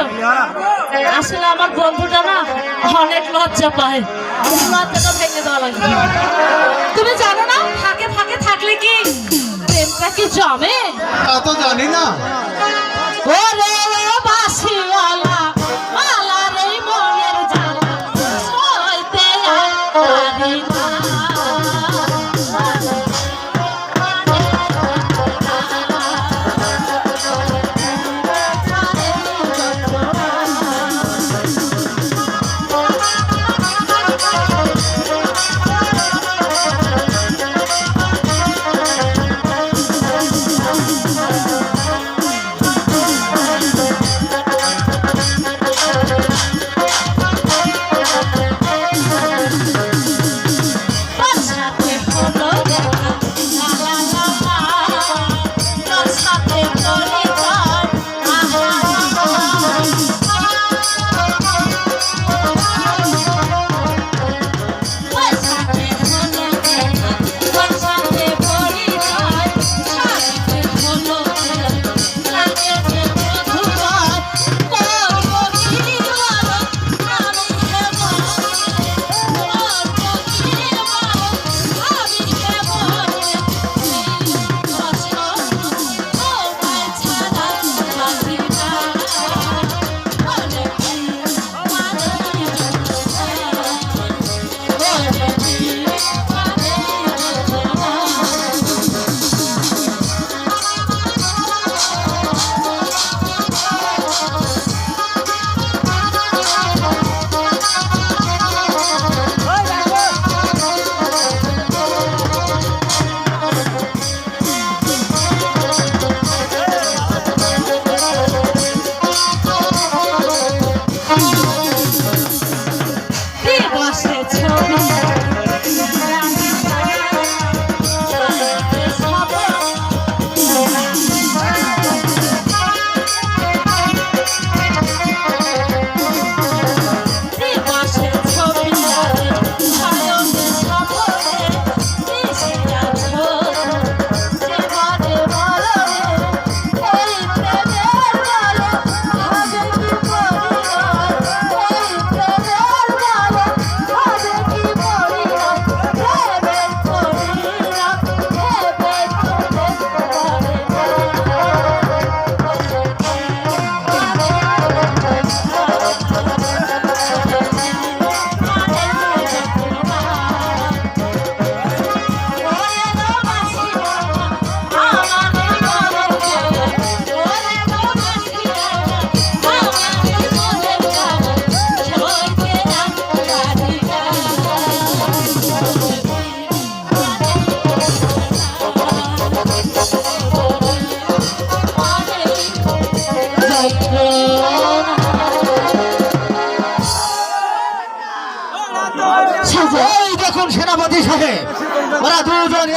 আচ্ছা, আসলে আমার বন্ধুটা না অনেক লজ্জা পায়। লজ্জাটা ভেঙে দেওয়া লাগবে তুমি জানো না ফাঁকে ফাঁকে থাকলে কি প্রেমটা কি জমে? তা তো জানি না। ওরে সেনাপতি সাহেব। ওরা দুজন